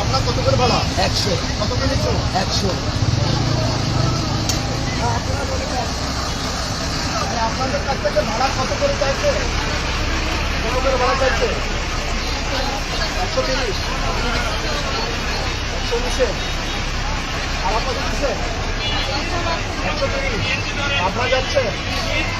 আপনার কত করে ভাড়া? একশো। কত করে নিচ্ছেন একশো। মানে আপনাদের কাছ থেকে ভাড়া কত করে চাইছে? কত করে ভাড়া চাইছে? একশো তিরিশ। একশো উনিশে আর আপনার দিচ্ছে একশো তিরিশ। আপনার যাচ্ছে কত ভাড়া